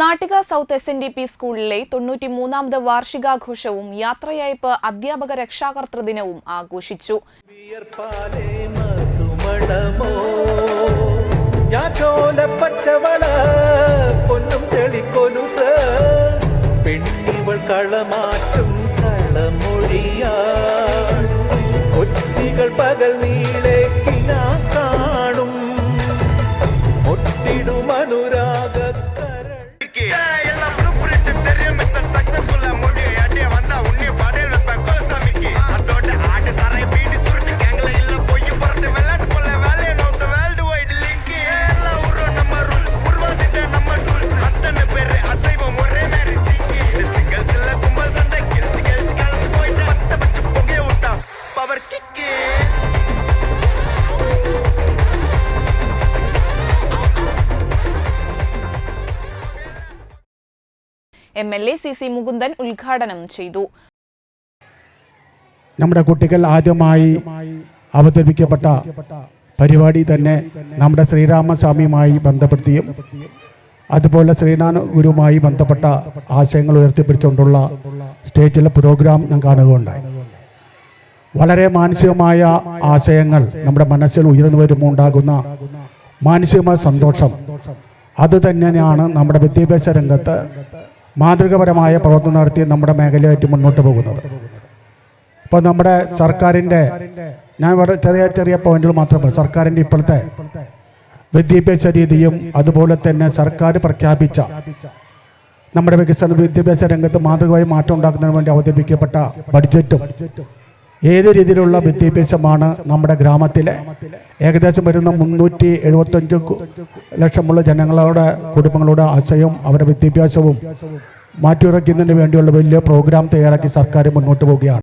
Nattika south S N D P സ്കൂളിലെ തൊണ്ണൂറ്റി മൂന്നാമത് വാർഷികാഘോഷവും യാത്രയയപ്പ് അധ്യാപക രക്ഷാകർതൃ ദിനവും ആഘോഷിച്ചു. കളമാറ്റും കളമൊഴിയാ. M L A C C Mukundan ഉദ്ഘാടനം ചെയ്തു. നമ്മുടെ കുട്ടികൾ ആദ്യമായി അവതരിപ്പിക്കപ്പെട്ട പരിപാടി തന്നെ നമ്മുടെ ശ്രീരാമസ്വാമിയുമായി ബന്ധപ്പെടുത്തിയും അതുപോലെ ശ്രീനാഥ ഗുരുവുമായി ബന്ധപ്പെട്ട ആശയങ്ങൾ ഉയർത്തിപ്പിടിച്ചുകൊണ്ടുള്ള സ്റ്റേജിലെ പ്രോഗ്രാം ഞാൻ കാണുകയുണ്ടായി. വളരെ മാനസികമായ ആശയങ്ങൾ നമ്മുടെ മനസ്സിൽ ഉയർന്നു വരുമ്പോൾ ഉണ്ടാകുന്ന മാനസികമായ സന്തോഷം. അത് തന്നെയാണ് നമ്മുടെ വിദ്യാഭ്യാസ രംഗത്ത് മാതൃകപരമായ പ്രവർത്തനം നടത്തി നമ്മുടെ മേഖലയായിട്ട് മുന്നോട്ട് പോകുന്നത്. ഇപ്പോൾ നമ്മുടെ സർക്കാരിന്റെ ഞാൻ വളരെ ചെറിയ ചെറിയ പോയിന്റുകൾ മാത്രമേ സർക്കാരിന്റെ ഇപ്പോഴത്തെ വിദ്യാഭ്യാസ രീതിയും അതുപോലെ തന്നെ സർക്കാർ പ്രഖ്യാപിച്ച നമ്മുടെ വികസന വിദ്യാഭ്യാസ രംഗത്ത് മാതൃകമായി മാറ്റം ഉണ്ടാക്കുന്നതിന് വേണ്ടി അവതരിപ്പിക്കപ്പെട്ട ബഡ്ജറ്റും ഏത് രീതിയിലുള്ള വിദ്യാഭ്യാസമാണ് നമ്മുടെ ഗ്രാമത്തിലെ? ഏകദേശം വരുന്ന മുന്നൂറ്റി എഴുപത്തഞ്ച് ലക്ഷമുള്ള ജനങ്ങളുടെ കുടുംബങ്ങളുടെ ആശയവും അവരുടെ വിദ്യാഭ്യാസവും മാറ്റിയുറയ്ക്കുന്നതിന് വേണ്ടിയുള്ള വലിയ പ്രോഗ്രാം തയ്യാറാക്കി സർക്കാർ മുന്നോട്ട് പോവുകയാണ്.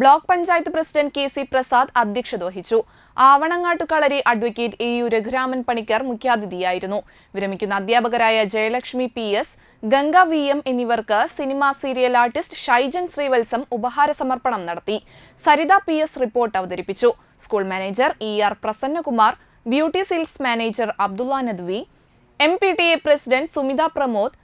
Block panchayat president K C Prasad അധ്യക്ഷത വഹിച്ചു. ആവണങ്ങാട്ടുകളരി advocate A U Raghuraman Panicker മുഖ്യാതിഥിയായിരുന്നു. വിരമിക്കുന്ന അധ്യാപകരായ Jayalakshmi P S Ganga V M എന്നിവർക്ക് cinema serial artist Shaijan Sreevalsam ഉപഹാര സമർപ്പണം നടത്തി. സരിത പി എസ് റിപ്പോർട്ട് അവതരിപ്പിച്ചു. School manager E R Prasannakumar beauty silks manager Abdulla Nadwi M P T A president Sumitha Pramod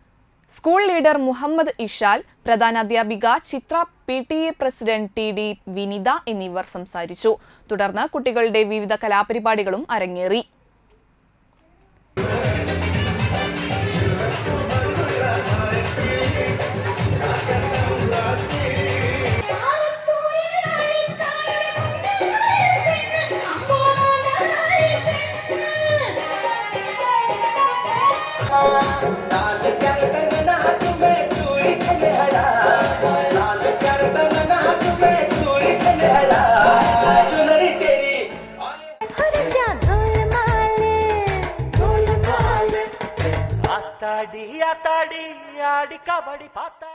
school leader Muhammad Ishal പ്രധാനാധ്യാപിക Chithra P T A president T D Vinitha എന്നിവർ സംസാരിച്ചു. തുടർന്ന് കുട്ടികളുടെ വിവിധ കലാപരിപാടികളും അരങ്ങേറി.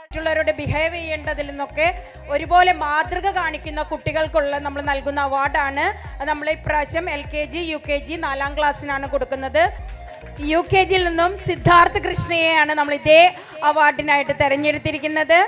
മറ്റുള്ളവരോട് behave ചെയ്യേണ്ടതിൽ നിന്നൊക്കെ ഒരുപോലെ മാതൃക കാണിക്കുന്ന കുട്ടികൾക്കുള്ള നമ്മൾ നൽകുന്ന അവാർഡാണ് നമ്മൾ ഇപ്രാവശ്യം L K G U K G നാലാം ക്ലാസ്സിനാണ് കൊടുക്കുന്നത്. യു കെ ജിയിൽ നിന്നും സിദ്ധാർത്ഥ് കൃഷ്ണയെയാണ് നമ്മൾ ഇതേ അവാർഡിനായിട്ട് തെരഞ്ഞെടുത്തിരിക്കുന്നത്.